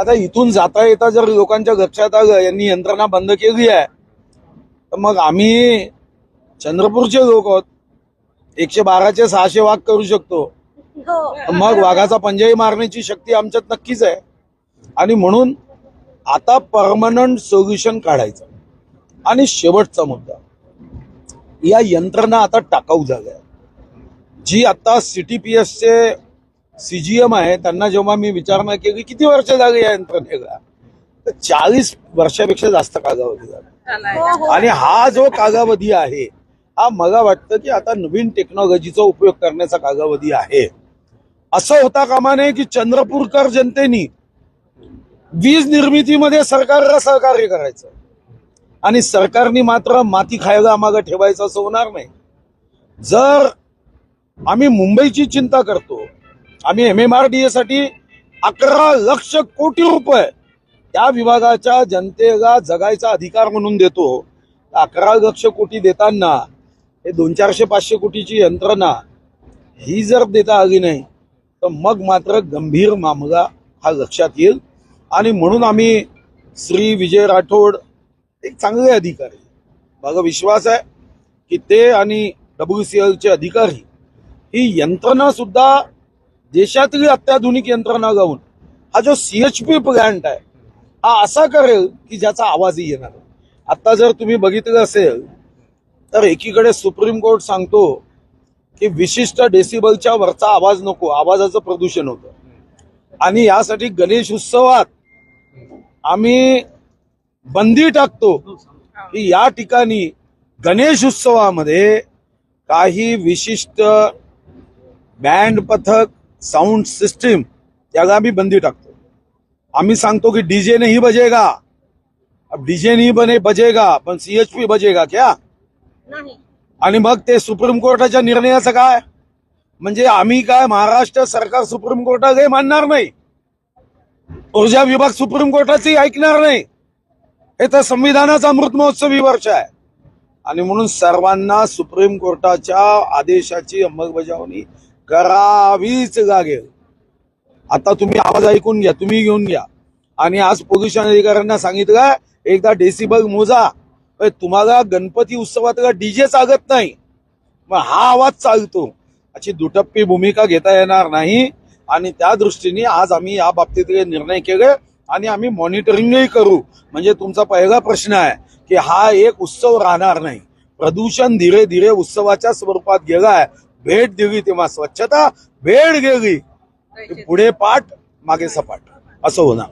आता इथून जाता येता जर लोकांच्या लक्षात आलं यांनी यंत्रणा बंद केली आहे तर मग आम्ही चंद्रपूरचे लोक आहोत. एकशे बाराचे सहाशे वाघ करू शकतो. हो. मग वाघाचा पंजाही मारण्याची शक्ती आमच्यात नक्कीच आहे. आणि म्हणून आता परमनंट सोल्युशन काढायचं. आणि शेवटचा मुद्दा. या यंत्रणा आता टाकाऊ झाल्या जी आता सीटीपीएसचे सीजीएम आहे त्यांना जेव्हा मी विचारणा केली किती वर्ष झाली या यंत्रणेला? तर चाळीस वर्षापेक्षा जास्त कालावधी झाला. आणि हा जो कालावधी आहे हा मला वाटतं की आता नवीन टेक्नॉलॉजीचा उपयोग करण्याचा कालावधी आहे. असं होता कामा नये की चंद्रपूरकर जनतेनी वीज निर्मितीमध्ये सरकारला सहकार्य करायचं. आणि सरकारने मात्र माती खायला आम्हाला ठेवायचं असं होणार नाही. जर आम्ही मुंबईची चिंता करतो आम्ही एम एम आर डी एसाठी अकरा लक्ष कोटी रुपये त्या विभागाच्या जनतेला जगायचा अधिकार म्हणून देतो. अकरा लक्ष कोटी देताना हे दोन चारशे पाचशे कोटीची यंत्रणा ही जर देता आली नाही तर मग मात्र गंभीर मामला हा लक्षात येईल. आणि म्हणून आम्ही श्री विजय राठोड एक चांगले अधिकारी. माझा विश्वास आहे की ते आणि डब्ल्यू सी एलचे अधिकारी ही यंत्रणा सुद्धा देशातली अत्याधुनिक यंत्रणा गाऊन हा जो सीएचपी प्लॅन्ट आहे हा असा करेल की ज्याचा आवाजही येणार आता जर तुम्ही बघितलं असेल तर एकीकडे सुप्रीम कोर्ट सांगतो की विशिष्ट डेसिबलच्या वरचा आवाज नको आवाजाचं प्रदूषण होतं. आणि यासाठी गणेश उत्सवात आम्ही बंदी टाकतो की या ठिकाणी गणेश उत्सवामध्ये काही विशिष्ट बँड पथक साऊंड सिस्टीम त्याला आम्ही बंदी टाकतो. आम्ही सांगतो की डीजे नहीं बजेगा. अब डीजे नहीं बने बजेगा पण सीएचपी बजेगा क्या? नाही. आणि मग ते सुप्रीम कोर्टाच्या निर्णयाचं काय? म्हणजे आम्ही काय महाराष्ट्र सरकार सुप्रीम कोर्टात हे मानणार नाही. ऊर्जा विभाग सुप्रीम कोर्टाचंही ऐकणार नाही. हे तर संविधानाचा अमृत महोत्सवी वर्ष आहे. आणि म्हणून सर्वांना सुप्रीम कोर्टाच्या आदेशाची अंमलबजावणी करावीच लागेल आता तुम्ही आवाज ऐकून घ्या तुम्ही घेऊन घ्या. आणि आज पोल्युशन अधिकाऱ्यांना सांगितलं एकदा डेसिबल मोजा. तुम्हाला गणपती उत्सवात डीजे चालत नाही? मग हा आवाज चालतो. अशी दुटप्पी भूमिका घेता येणार नाही. आणि त्या दृष्टीने आज आम्ही या बाबतीत निर्णय केले आणि आम्ही मॉनिटरिंगही करू. म्हणजे तुमचा पहिला प्रश्न आहे की हा एक उत्सव राहणार नाही. प्रदूषण धीरे धीरे उत्सवाच्या स्वरूपात गेलाय भेट दिली तेव्हा स्वच्छता भेट की पुढे पाठ मागे सपाट. असं होणार.